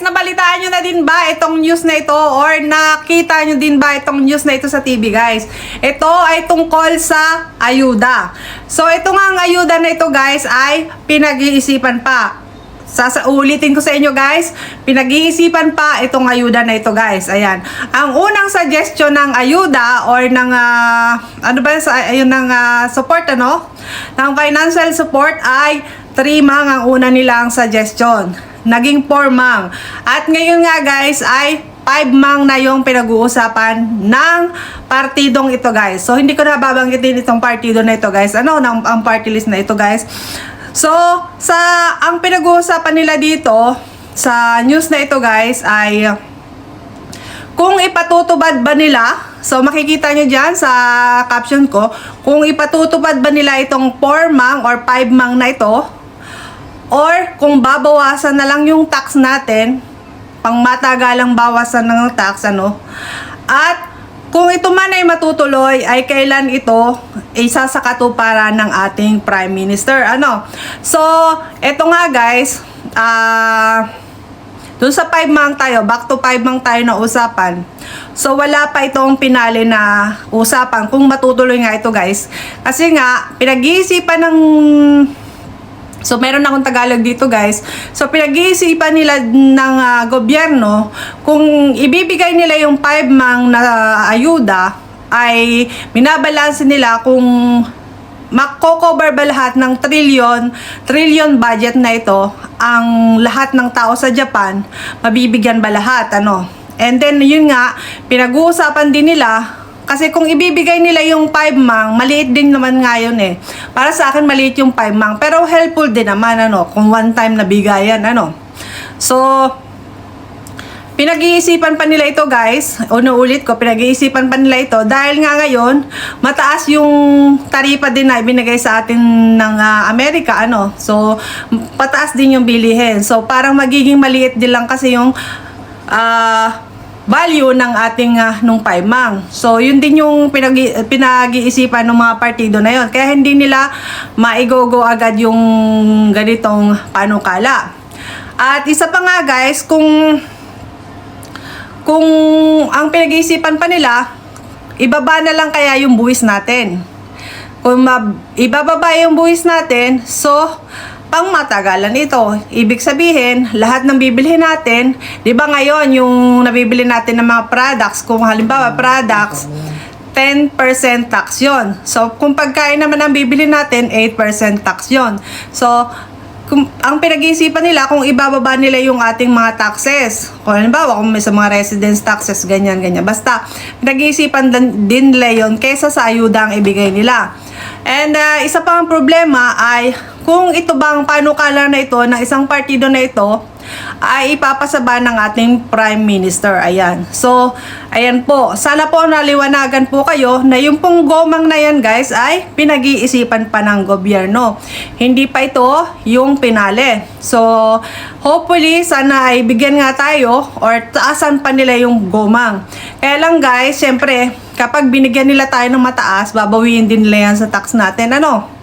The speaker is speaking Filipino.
guys, nabalitaan nyo na din ba itong news na ito or nakita nyo din ba itong news na ito sa TV guys? Ito ay tungkol sa ayuda. So ito nga ang ayuda na ito guys ay pinag-iisipan pa. Sasa ulitin ko sa inyo guys, pinag-iisipan pa itong ayuda na ito guys. Ayan. Ang unang suggestion ng ayuda or ng ah, ano ba sa ayun ng ah, support ano? Ng financial support ay 3 mang ang una nilang suggestion. Naging 4 mang. At ngayon nga guys ay 5 mang na yung pinag-uusapan ng partidong ito guys. So hindi ko na babanggitin itong partido na ito guys. Ano ng ang party list na ito guys. So, sa ang pinag-uusapan nila dito sa news na ito guys ay kung ipatutubad ba nila, so makikita nyo dyan sa caption ko, kung ipatutubad ba nila itong 4 mang or 5 mang na ito, or kung babawasan na lang yung tax natin, pang matagalang bawasan ng tax, ano, at kung ito man ay matutuloy, ay kailan ito isa sa katuparan ng ating Prime Minister. Ano? So, ito nga guys, ah... Doon sa 5 mang tayo, back to 5 mang tayo na usapan. So wala pa itong pinali na usapan kung matutuloy nga ito guys. Kasi nga, pinag-iisipan ng So, meron akong Tagalog dito, guys. So, pinag-iisipan nila ng ah, gobyerno kung ibibigay nila yung 5 mang na ayuda ay binabalanse nila kung mako-cover ba lahat ng trillion, trillion budget na ito, ang lahat ng tao sa Japan, mabibigyan ba lahat, ano? And then, yun nga, pinag-uusapan din nila kasi kung ibibigay nila yung 5 mang, maliit din naman nga eh. Para sa akin, maliit yung 5 mang. Pero helpful din naman, ano, kung one time na bigayan, ano. So, pinag-iisipan pa nila ito guys. Uno-ulit ko, pinag-iisipan pa nila ito. Dahil nga ngayon, mataas yung taripa din na ibinigay sa atin ng ah, Amerika, ano. So, pataas din yung bilihin. So, parang magiging maliit din lang kasi yung ah value ng ating ah, nung paimang. So, yun din yung pinag pinag-iisipan ng mga partido na yon. Kaya hindi nila maigogo agad yung ganitong panukala. At isa pa nga guys, kung kung ang pinag-iisipan pa nila, ibaba na lang kaya yung buwis natin. Kung ibababa yung buwis natin, so pang matagalan ito. Ibig sabihin, lahat ng bibilhin natin, 'di ba ngayon yung nabibili natin ng mga products, kung halimbawa products 10% tax yon. So, kung pagkain naman ang bibili natin, 8% tax yon. So, kung, ang pinag-iisipan nila kung ibababa nila yung ating mga taxes. Kung halimbawa, kung may sa mga residence taxes, ganyan, ganyan. Basta, pinag-iisipan din, nila yun kaysa sa ayuda ang ibigay nila. And uh, isa pang problema ay kung ito bang panukala na ito ng isang partido na ito ay ipapasaba ng ating Prime Minister. Ayan. So, ayan po. Sana po naliwanagan po kayo na yung pong gomang na yan guys ay pinag-iisipan pa ng gobyerno. Hindi pa ito yung pinali. So, hopefully sana ay bigyan nga tayo or taasan pa nila yung gomang. Kaya lang guys, syempre, kapag binigyan nila tayo ng mataas, babawiin din nila yan sa tax natin. Ano?